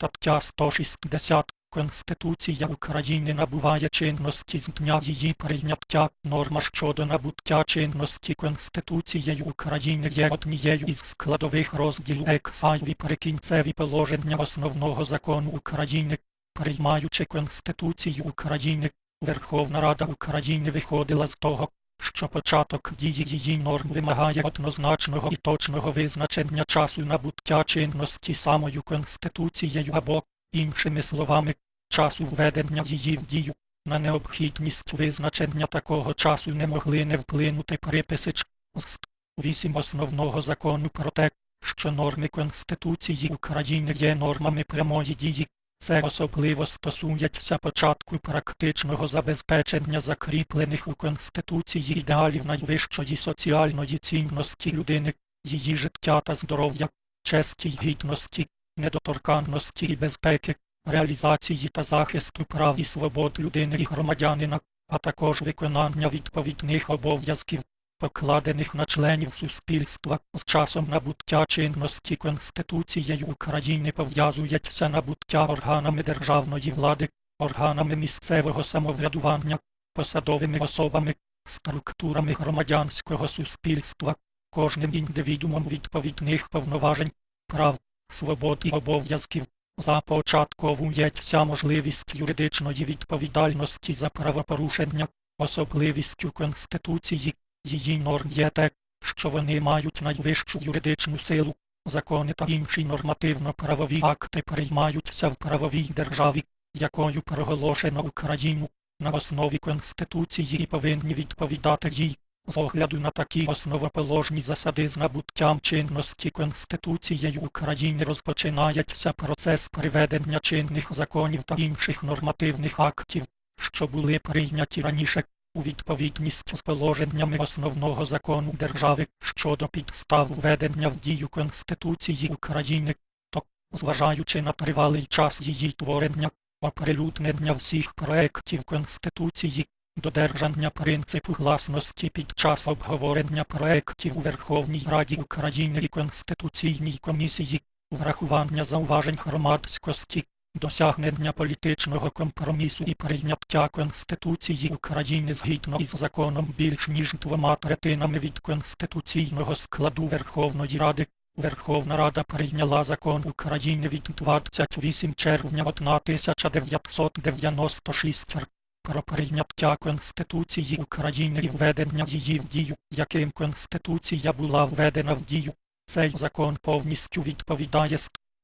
Стаття 160 Конституція України набуває чинності з дня її прийняття. Норма щодо набуття чинності Конституцією України є однією із складових розділу ексайві прикінцеві положення основного закону України. Приймаючи Конституцію України, Верховна Рада України виходила з того, що початок дії її норм вимагає однозначного і точного визначення часу набуття чинності самою Конституцією або, іншими словами, часу введення її в дію. На необхідність визначення такого часу не могли не вплинути приписи Ч. з 8 основного закону про те, що норми Конституції України є нормами прямої дії. Це особливо стосується початку практичного забезпечення закріплених у Конституції ідеалів найвищої соціальної цінності людини, її життя та здоров'я, честі й гідності, недоторканності і безпеки, реалізації та захисту прав і свобод людини і громадянина, а також виконання відповідних обов'язків, покладених на членів суспільства з часом набуття чинності Конституцією України пов'язується набуття органами державної влади, органами місцевого самоврядування, посадовими особами, структурами громадянського суспільства, кожним індивідумом відповідних повноважень, прав, свобод і обов'язків. Започатковується можливість юридичної відповідальності за правопорушення, особливістю Конституції, її норм є те, що вони мають найвищу юридичну силу, закони та інші нормативно-правові акти приймаються в правовій державі, якою проголошено Україну, на основі Конституції і повинні відповідати їй. З огляду на такі основоположні засади з набуттям чинності Конституцією України розпочинається процес приведення чинних законів та інших нормативних актів, що були прийняті раніше, у відповідність з положеннями основного закону держави щодо підстав введення в дію Конституції України, то, зважаючи на тривалий час її творення, оприлюднення всіх проєктів Конституції, додержання принципу гласності під час обговорення проєктів у Верховній Раді України і Конституційній комісії, врахування зауважень громадськості, досягнення політичного компромісу і прийняття Конституції України згідно із законом більш ніж двома третинами від конституційного складу Верховної Ради. Верховна Рада прийняла закон України від 28 червня 1996 р про прийняття Конституції України і введення її в дію, яким Конституція була введена в дію. Цей закон повністю відповідає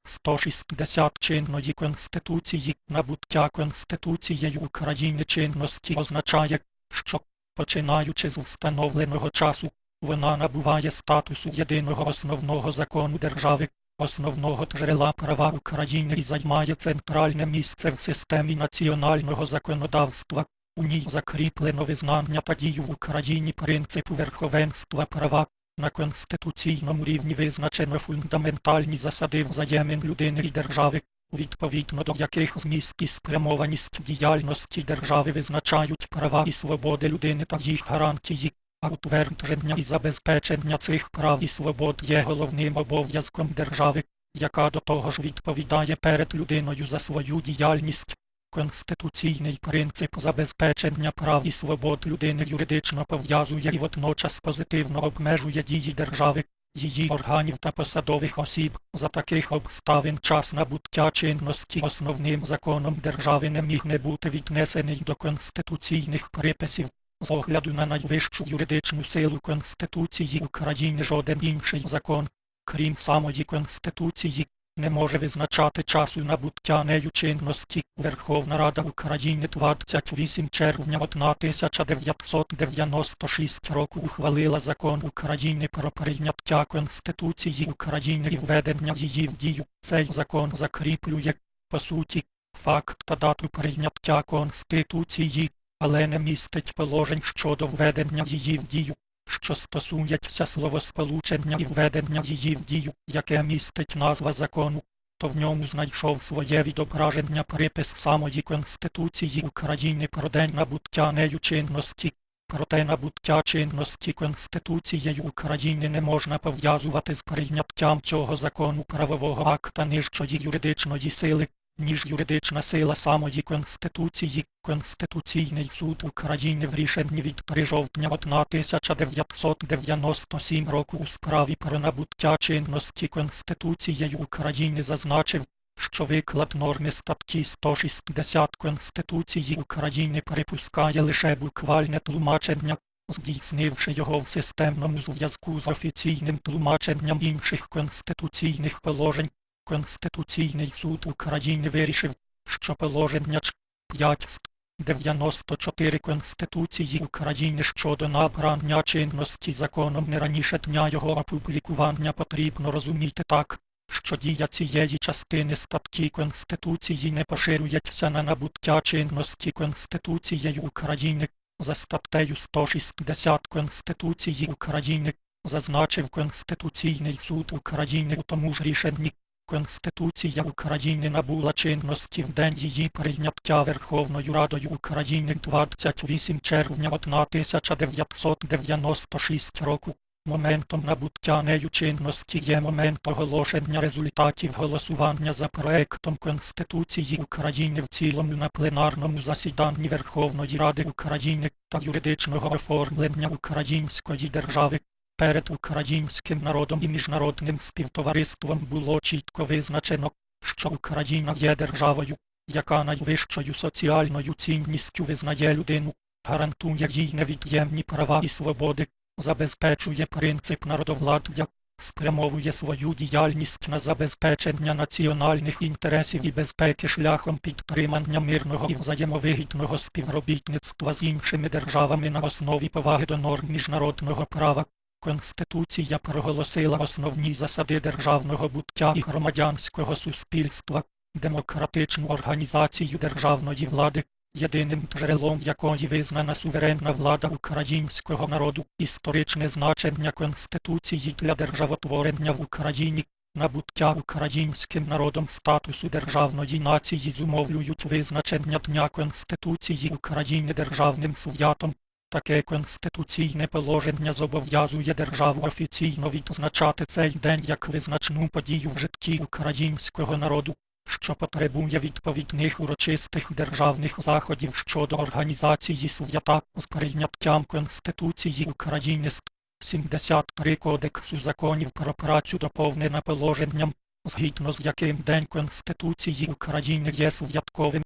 160 чинної Конституції. Набуття Конституцією України чинності означає, що, починаючи з встановленого часу, вона набуває статусу єдиного основного закону держави, основного джерела права України і займає центральне місце в системі національного законодавства. У ній закріплено визнання дію в Україні принципу верховенства права. На конституційному рівні визначено фундаментальні засади взаємин людини і держави, відповідно до яких зміст і спрямованість діяльності держави визначають права і свободи людини та їх гарантії, а утвердження і забезпечення цих прав і свобод є головним обов'язком держави, яка до того ж відповідає перед людиною за свою діяльність. Конституційний принцип забезпечення прав і свобод людини юридично пов'язує і водночас позитивно обмежує дії держави, її органів та посадових осіб. За таких обставин час набуття чинності основним законом держави не міг не бути віднесений до конституційних приписів. З огляду на найвищу юридичну силу Конституції України жоден інший закон, крім самої Конституції, не може визначати часу набуття нею чинності. Верховна Рада України 28 червня 1996 року ухвалила закон України про прийняття Конституції України і введення її в дію. Цей закон закріплює, по суті, факт та дату прийняття Конституції, але не містить положень щодо введення її в дію що стосується словосполучення і введення її в дію, яке містить назва закону, то в ньому знайшов своє відображення припис самої Конституції України про день набуття нею чинності. Проте набуття чинності Конституцією України не можна пов'язувати з прийняттям цього закону правового акта нижчої юридичної сили, ніж юридична сила самої Конституції. Конституційний суд України в рішенні від 3 жовтня 1997 року у справі про набуття чинності Конституцією України зазначив, що виклад норми статті 160 Конституції України перепускає лише буквальне тлумачення, здійснивши його в системному зв'язку з офіційним тлумаченням інших конституційних положень. Конституційний суд України вирішив, що положення Ч. 5 94 Конституції України щодо набрання чинності законом не раніше дня його опублікування потрібно розуміти так, що дія цієї частини статті Конституції не поширюється на набуття чинності Конституцією України за статтею 160 Конституції України, зазначив Конституційний суд України у тому ж рішенні. Конституція України набула чинності в день її прийняття Верховною Радою України 28 червня 1996 року. Моментом набуття нею чинності є момент оголошення результатів голосування за проектом Конституції України в цілому на пленарному засіданні Верховної Ради України та юридичного оформлення української держави. Перед українським народом і міжнародним співтовариством було чітко визначено, що Україна є державою, яка найвищою соціальною цінністю визнає людину, гарантує їй невід'ємні права і свободи, забезпечує принцип народовладдя, спрямовує свою діяльність на забезпечення національних інтересів і безпеки шляхом підтримання мирного і взаємовигідного співробітництва з іншими державами на основі поваги до норм міжнародного права. Конституція проголосила основні засади державного буття і громадянського суспільства, демократичну організацію державної влади, єдиним джерелом якої визнана суверенна влада українського народу, історичне значення Конституції для державотворення в Україні, набуття українським народом статусу державної нації зумовлюють визначення Дня Конституції України державним святом. Таке конституційне положення зобов'язує державу офіційно відзначати цей день як визначну подію в житті українського народу, що потребує відповідних урочистих державних заходів щодо організації свята з прийняттям Конституції України з 73 Кодексу законів про працю доповнена положенням, згідно з яким День Конституції України є святковим.